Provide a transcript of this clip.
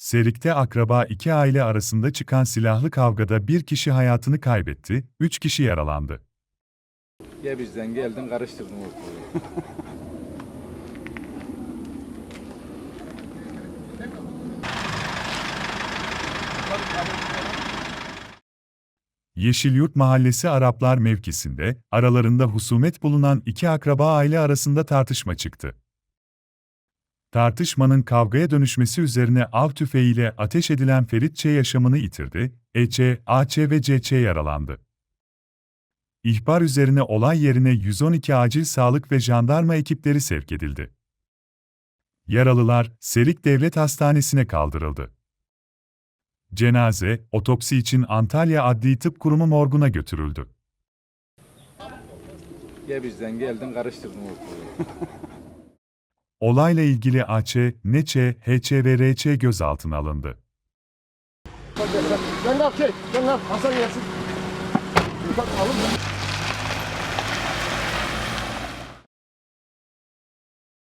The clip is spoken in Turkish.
Serik'te akraba iki aile arasında çıkan silahlı kavgada bir kişi hayatını kaybetti, üç kişi yaralandı. Ya bizden geldin karıştırdın ortalığı. Yeşilyurt Mahallesi Araplar mevkisinde, aralarında husumet bulunan iki akraba aile arasında tartışma çıktı. Tartışmanın kavgaya dönüşmesi üzerine av tüfeğiyle ateş edilen Ferit Ç. yaşamını yitirdi, EÇ, AC ve CC yaralandı. İhbar üzerine olay yerine 112 acil sağlık ve jandarma ekipleri sevk edildi. Yaralılar, Serik Devlet Hastanesi'ne kaldırıldı. Cenaze, otopsi için Antalya Adli Tıp Kurumu morguna götürüldü. Ya bizden geldin karıştırdın ortalığı. Olayla ilgili AÇ, NÇ, HÇ ve RÇ gözaltına alındı. Yap şey? Yap? Hasan gelsin. Alın.